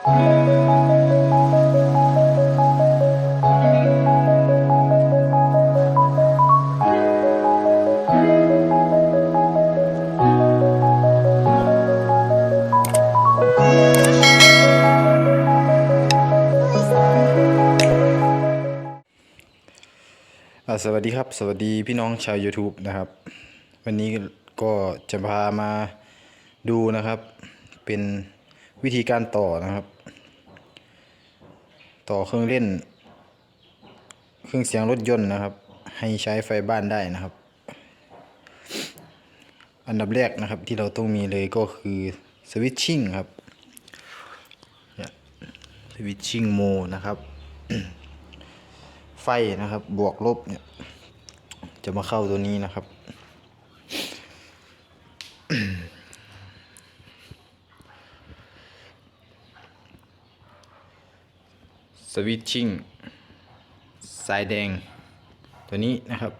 สวัสดีครับ สวัสดีพี่น้องชาว YouTube นะครับ วันนี้ก็จะพามาดูนะครับเป็น วิธีการต่อนะครับ ต่อเครื่องเล่น เครื่องเสียงรถยนต์นะครับ ให้ใช้ไฟบ้านได้นะครับ อันดับแรกนะครับที่เราต้องมีเลยก็คือสวิตชิ่งครับสวิตชิ่งโมนะครับ ไฟนะครับบวกลบเนี่ยจะมาเข้าตัวนี้นะครับ สวิตชิ่งสายแดงตัวนี้นะครับ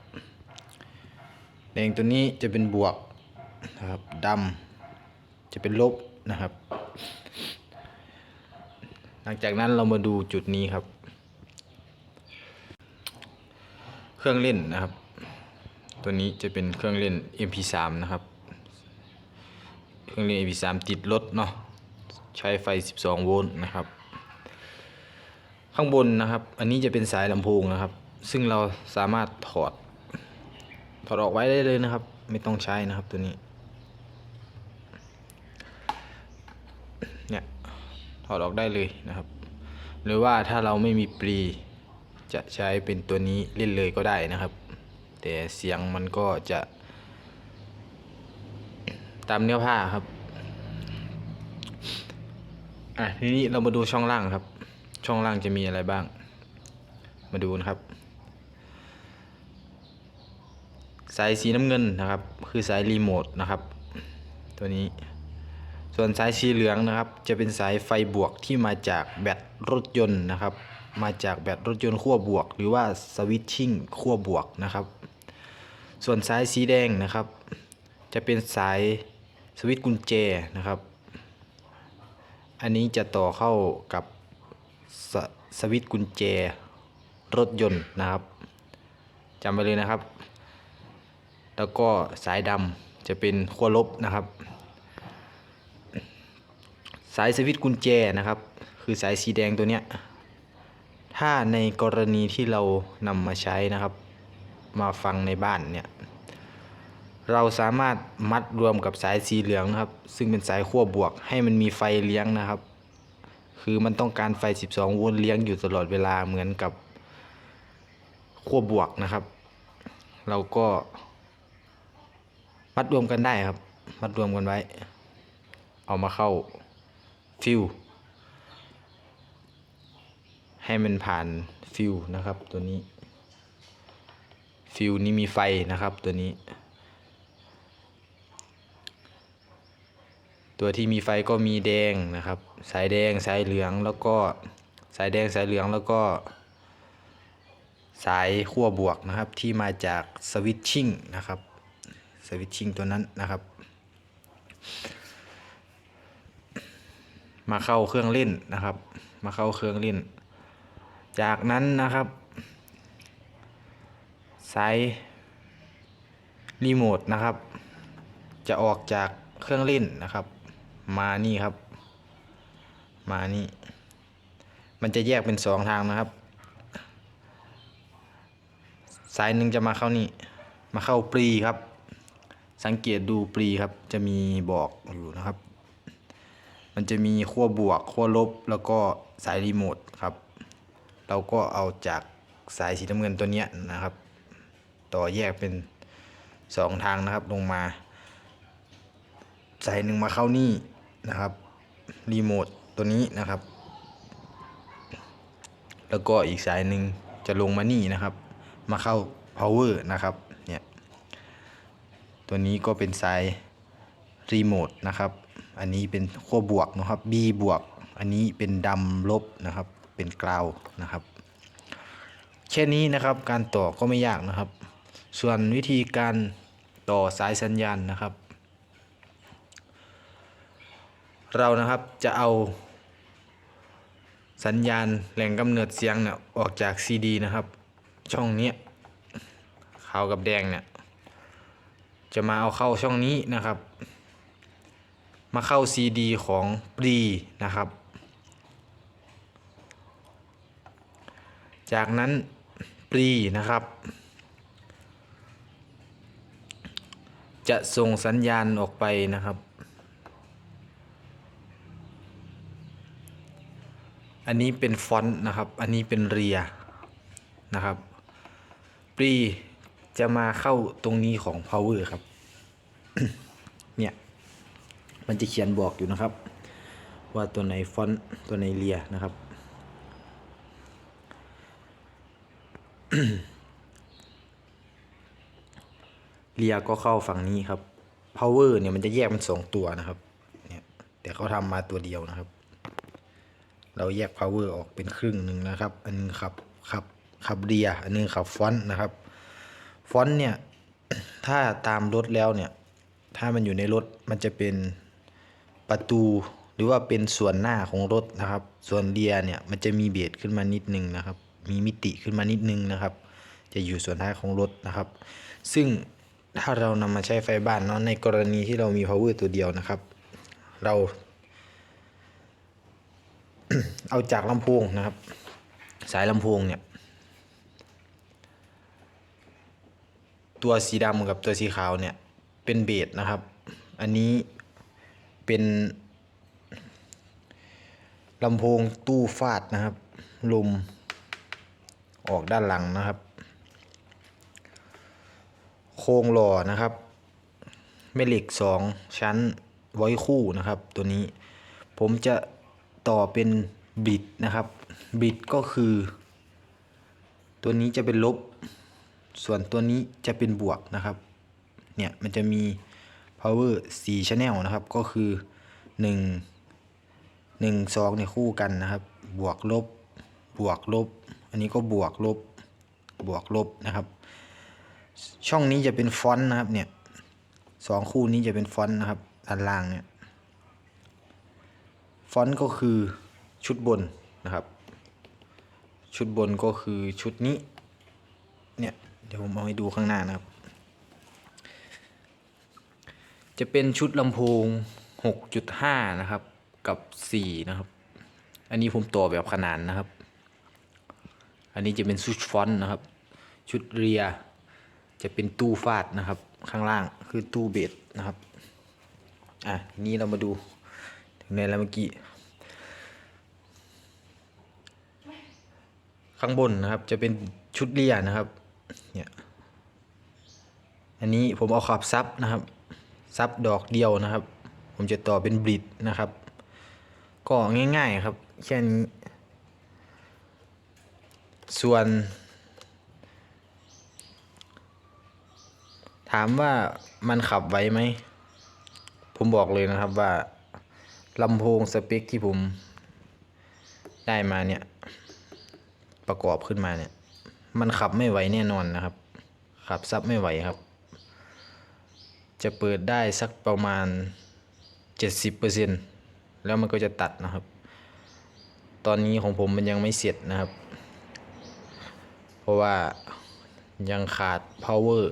แดงตัวนี้จะเป็นบวกนะครับดำจะเป็นลบนะครับ หลังจากนั้นเรามาดูจุดนี้ครับ เครื่องเล่นนะครับ ตัวนี้จะเป็นเครื่องเล่น MP3 นะครับ เครื่องเล่น MP3 ติดรถเนาะใช้ไฟ 12 โวลต์นะครับ ข้างบนนะครับ อันนี้จะเป็นสายลำโพงนะครับ ซึ่งเราสามารถถอด ถอดออกไว้ได้เลยนะครับ ไม่ต้องใช้นะครับตัวนี้ เนี่ย ถอดออกได้เลยนะครับ หรือว่าถ้าเราไม่มีปรีจะใช้เป็นตัวนี้เล่นเลยก็ได้นะครับ แต่เสียงมันก็จะ ตามเนื้อผ้าครับ อะทีนี้เรามาดูช่องล่างครับ ช่องล่างจะมีอะไรบ้าง มาดูนะครับ สายสีน้ำเงินนะครับ คือสายรีโมทนะครับ ตัวนี้ ส่วนสายสีเหลืองนะครับ จะเป็นสายไฟบวกที่มาจากแบตรถยนต์นะครับ มาจากแบตรถยนต์ขั้วบวก หรือว่าสวิตชิ่งขั้วบวกนะครับ ส่วนสายสีแดงนะครับ จะเป็นสายสวิตช์กุญแจนะครับ อันนี้จะต่อเข้ากับ สสวิตกุญแจรถยนต์นะครับจำไปเลยนะครับ แล้วก็สายดำจะเป็นขั้วลบนะครับ สายสวิตกุญแจนะครับ คือสายสีแดงตัวเนี้ยถ้าในกรณีที่เรานำมาใช้นะครับ มาฟังในบ้านเนี่ยเราสามารถมัดรวมกับสายสีเหลืองนะครับ ซึ่งเป็นสายขั้วบวกให้มันมีไฟเลี้ยงนะครับ คือมันต้องการไฟ 12 โวลต์เลี้ยงอยู่ตลอดเวลาเหมือนกับขั้วบวกนะครับ เราก็มัดรวมกันได้ครับ มัดรวมกันไว้ เอามาเข้าฟิวให้มันผ่านฟิวนะครับ ตัวนี้ ฟิวนี้มีไฟนะครับตัวนี้ ตัวที่มีไฟก็มีแดงนะครับ สายแดงสายเหลืองแล้วก็สายแดงสายเหลืองแล้วก็ สายขั้วบวกนะครับ ที่มาจากสวิตชิ่งนะครับสวิตชิ่งตัวนั้นนะครับ มาเข้าเครื่องเล่นนะครับ มาเข้าเครื่องเล่น จากนั้นนะครับ สายรีโมทนะครับ จะออกจากเครื่องเล่นนะครับ มานี่ครับ มานี่ มันจะแยกเป็นสองทางนะครับ สายหนึ่งจะมาเข้านี่ มาเข้าปรีครับ สังเกตดูปรีครับ จะมีบอกอยู่นะครับ มันจะมีขั้วบวกขั้วลบแล้วก็สายรีโมทครับ เราก็เอาจากสายสีน้ำเงินตัวเนี้ยนะครับ ต่อแยกเป็นสองทางนะครับลงมา สายหนึ่งมาเข้านี่นะครับรีโมท ตัวนี้นะครับ แล้วก็อีกสายหนึ่งจะลงมานี่นะครับ มาเข้า power นะครับเนี่ยตัวนี้ก็เป็นสายรีโมทนะครับ อันนี้เป็นขั้วบวกนะครับ B บวก อันนี้เป็นดำลบนะครับ เป็นกราวนะครับแค่นี้นะครับการต่อก็ไม่ยากนะครับ ส่วนวิธีการต่อสายสัญญาณนะครับ เรานะครับจะเอา สัญญาณแหล่งกำเนิดเสียงเนี่ยออกจากซีดีนะครับ ช่องนี้ขาวกับแดงเนี่ยจะมาเอาเข้าช่องนี้นะครับ มาเข้าซีดีของปรีนะครับ จากนั้นปรีนะครับ จะส่งสัญญาณออกไปนะครับ อันนี้เป็นฟอนต์นะครับ อันนี้เป็นเรียนะครับปรีจะมาเข้าตรงนี้ของ power ครับ เนี่ย มันจะเขียนบอกอยู่นะครับ ว่าตัวไหนฟอนต์ตัวไหนเรียนะครับ เรียก็เข้าฝั่งนี้ครับ power เนี่ยมันจะแยกเป็นสองตัวนะครับ เนี่ย แต่เขาทำมาตัวเดียวนะครับ เราแยก power ออกเป็นครึ่งหนึ่งนะครับ อันนึงขับขับขับเรียอันนึงขับฟอนต์นะครับ ฟอนต์เนี่ย ถ้าตามรถแล้วเนี่ย ถ้ามันอยู่ในรถมันจะเป็นประตูหรือว่าเป็นส่วนหน้าของรถนะครับ ส่วนเรียเนี่ยมันจะมีเบสขึ้นมานิดนึงนะครับ มีมิติขึ้นมานิดนึงนะครับ จะอยู่ส่วนท้ายของรถนะครับ ซึ่งถ้าเรานำมาใช้ไฟบ้านเนาะในกรณีที่เรามี power ตัวเดียวนะครับ เรา เอาจากลำโพงนะครับ สายลำโพงเนี่ย ตัวสีดำกับตัวสีขาวเนี่ย เป็นเบสนะครับ อันนี้เป็นลำโพงตู้ฟาดนะครับลมออกด้านหลังนะครับ โครงหล่อนะครับแม่เหล็กสองชั้นไว้คู่นะครับ ตัวนี้ผมจะ ต่อเป็นบิดนะครับ บิดก็คือ ตัวนี้จะเป็นลบ ส่วนตัวนี้จะเป็นบวกนะครับ เนี่ยมันจะมี power 4 channel นะครับ ก็คือ 1 1 2เนี่ยคู่กันนะครับ บวกลบ บวกลบ อันนี้ก็บวกลบ บวกลบนะครับ ช่องนี้จะเป็นฟอนต์นะครับ เนี่ยสองคู่นี้จะเป็นฟอนต์นะครับด้านล่างเนี่ย ฟอนต์ก็คือชุดบนนะครับ ชุดบนก็คือชุดนี้ เนี่ย เดี๋ยวผมเอาให้ดูข้างหน้านะครับ จะเป็นชุดลำโพง 6.5 นะครับ กับ 4 นะครับ อันนี้ผมต่อแบบขนานนะครับ อันนี้จะเป็นชุดฟอนต์นะครับ ชุดเรียจะเป็นตู้ฟาดนะครับ ข้างล่างคือตู้เบสนะครับ อะ นี้เรามาดู ในแล้วเมื่อกี้ ข้างบนนะครับ จะเป็นชุดเรียนะครับ เนี่ย อันนี้ผมเอาขับซับนะครับ ซับดอกเดียวนะครับ ผมจะต่อเป็นบริดนะครับ ก็ง่ายๆครับ แค่นี้ ส่วนถามว่ามันขับไว้ไหม ผมบอกเลยนะครับว่า ลำโพงสเปคที่ผมได้มาเนี่ย ประกอบขึ้นมาเนี่ย มันขับไม่ไหวแน่นอนนะครับ ขับซับไม่ไหวครับ จะเปิดได้สักประมาณ 70%แล้วมันก็จะตัดนะครับ ตอนนี้ของผมมันยังไม่เสร็จนะครับ เพราะว่ายังขาด power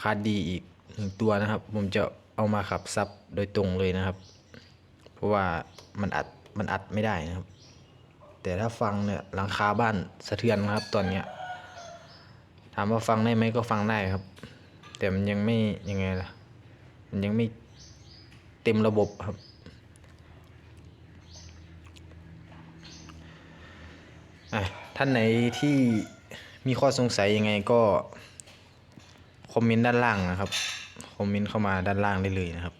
ขาดดีอีกหนึ่งตัวนะครับ ผมจะเอามาขับซับโดยตรงเลยนะครับ เพราะว่ามันอัดมันอัดไม่ได้นะครับ แต่ถ้าฟังเนี่ยหลังคาบ้านสะเทือนนะครับตอนเนี้ยถามว่าฟังได้ไหมก็ฟังได้ครับ แต่มันยังไม่ยังไงล่ะ มันยังไม่เต็มระบบครับ อะท่านไหนที่มีข้อสงสัยยังไงก็คอมเมนต์ด้านล่างนะครับ คอมเมนต์เข้ามาด้านล่างได้เลยนะครับ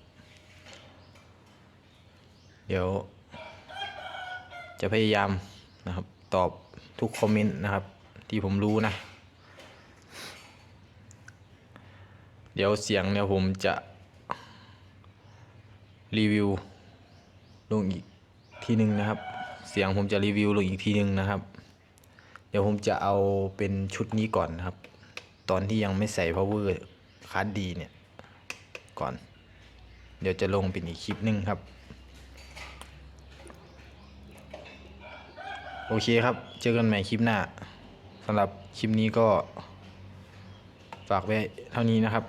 เดี๋ยว จะพยายามนะครับ ตอบทุกคอมเมนต์นะครับ ที่ผมรู้นะ เดี๋ยวเสียงเนี่ยผมจะ รีวิวลงอีกทีหนึ่งนะครับ เสียงผมจะรีวิวลงอีกทีหนึ่งนะครับ เดี๋ยวผมจะเอาเป็นชุดนี้ก่อนนะครับ ตอนที่ยังไม่ใส่ power คาร์ดดีเนี่ย ก่อน เดี๋ยวจะลงเป็นอีกคลิปหนึ่งครับ โอเคครับ เจอกันใหม่คลิปหน้าสำหรับคลิปนี้ก็ ฝากไว้เท่านี้นะครับ